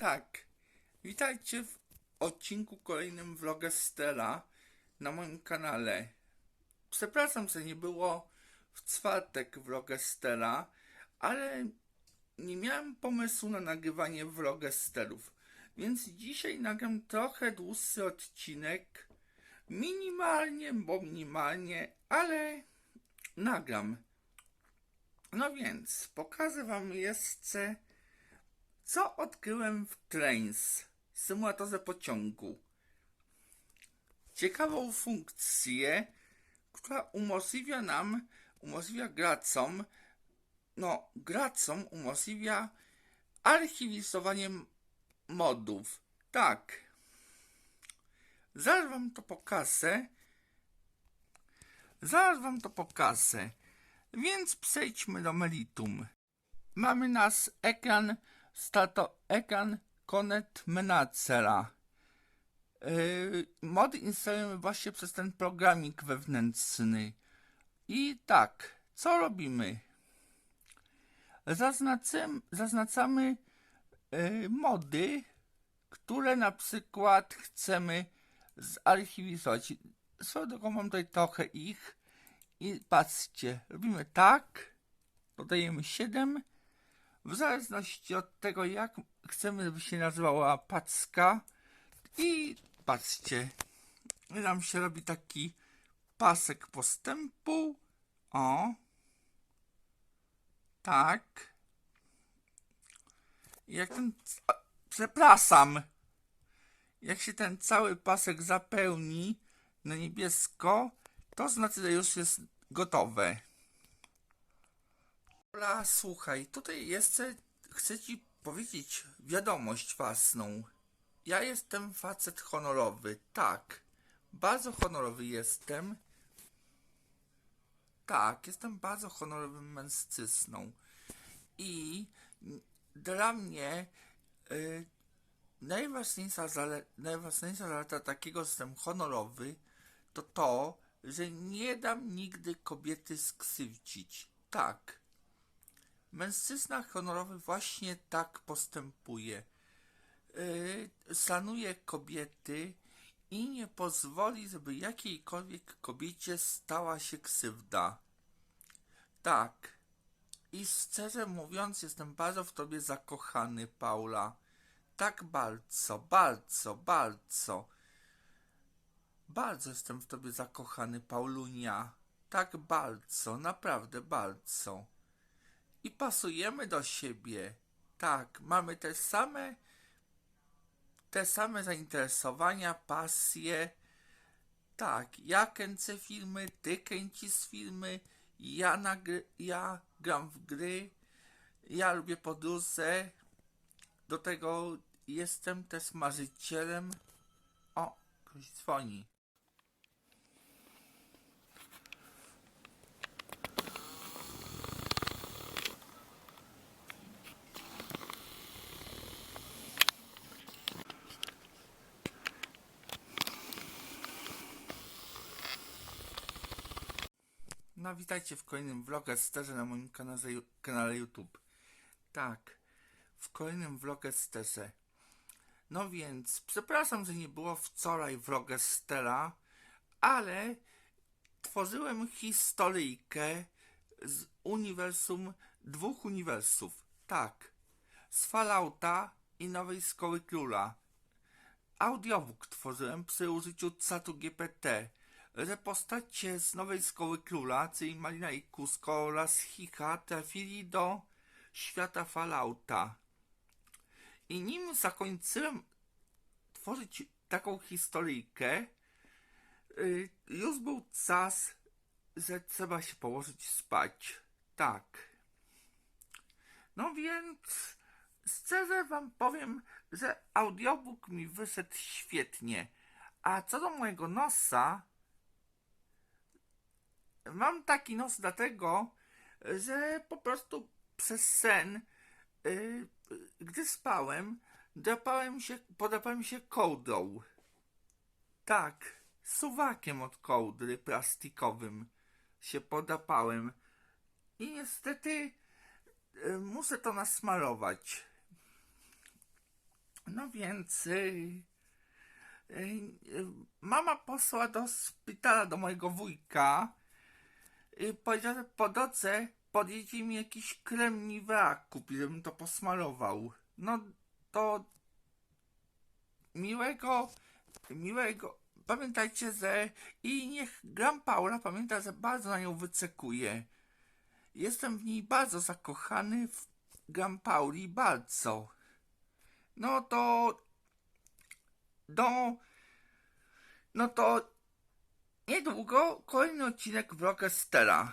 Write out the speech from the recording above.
Tak. Witajcie w odcinku kolejnym Vlogestera na moim kanale. Przepraszam, że nie było w czwartek Vlogestera, ale nie miałem pomysłu na nagrywanie Vlogesterów, więc dzisiaj nagram trochę dłuższy odcinek. Minimalnie, bo minimalnie, ale nagram. No więc, pokażę wam jeszcze co odkryłem w Trains, symulatorze pociągu? Ciekawą funkcję, która umożliwia nam, umożliwia graczom, no, graczom umożliwia archiwizowanie modów. Tak. Zaraz wam to pokażę. Zaraz wam to pokażę. Więc przejdźmy do meritum. Mamy nasz ekran Stato ekran Connect Managera. Yy, mody instalujemy właśnie przez ten programik wewnętrzny. I tak, co robimy? Zaznacem, zaznacamy yy, mody, które na przykład chcemy zarchiwizować. Swoją drogą mam tutaj trochę ich. I patrzcie, robimy tak, dodajemy 7 w zależności od tego, jak chcemy, żeby się nazywała packa. I patrzcie, nam się robi taki pasek postępu. O, tak. Jak ten. Przepraszam. Jak się ten cały pasek zapełni na niebiesko, to znaczy, że już jest gotowe. Ola, słuchaj, tutaj jeszcze chcę ci powiedzieć wiadomość własną. Ja jestem facet honorowy, tak. Bardzo honorowy jestem. Tak, jestem bardzo honorowym mężczyzną. I dla mnie y, najważniejsza, zale- najważniejsza zaleta takiego, że jestem honorowy, to to, że nie dam nigdy kobiety skrzywdzić. Tak. Mężczyzna honorowy właśnie tak postępuje. Yy, szanuje kobiety i nie pozwoli, żeby jakiejkolwiek kobiecie stała się krzywda. Tak. I szczerze mówiąc, jestem bardzo w tobie zakochany, Paula. Tak bardzo, bardzo, bardzo. Bardzo jestem w tobie zakochany, Paulunia. Tak bardzo, naprawdę bardzo i pasujemy do siebie. Tak, mamy te same te same zainteresowania, pasje. Tak, ja kręcę filmy, ty kręcisz filmy, ja, nagry, ja gram w gry, ja lubię podróże. Do tego jestem też marzycielem. O, ktoś dzwoni. No witajcie w kolejnym vlogesterze na moim kanale, kanale YouTube. Tak, w kolejnym vlogesterze. No więc, przepraszam, że nie było wczoraj vlogestera, ale tworzyłem historyjkę z uniwersum, dwóch uniwersów. Tak, z Fallouta i Nowej Szkoły Króla. Audiobook tworzyłem przy użyciu czatu GPT, że postacie z Nowej Szkoły Króla, czyli Malina i Kusko oraz Hika trafili do świata Fallouta. I nim zakończyłem tworzyć taką historyjkę, y, już był czas, że trzeba się położyć spać. Tak. No więc szczerze wam powiem, że audiobook mi wyszedł świetnie. A co do mojego nosa, mam taki nos dlatego, że po prostu przez sen, yy, gdy spałem, drapałem się, podrapałem się kołdrą. Tak, suwakiem od kołdry plastikowym się podrapałem. I niestety y, muszę to nasmarować. No więc y, y, y, mama posłała do szpitala do mojego wujka. Y, po drodze podjedzie mi jakiś krem Nivea kupi, żebym to posmarował. No to miłego, miłego. Pamiętajcie, że i niech Gram Paula pamięta, że bardzo na nią wyczekuje. Jestem w niej bardzo zakochany w Gram Pauli, bardzo. No to. Do. No to. Niedługo kolejny odcinek Vlogestera.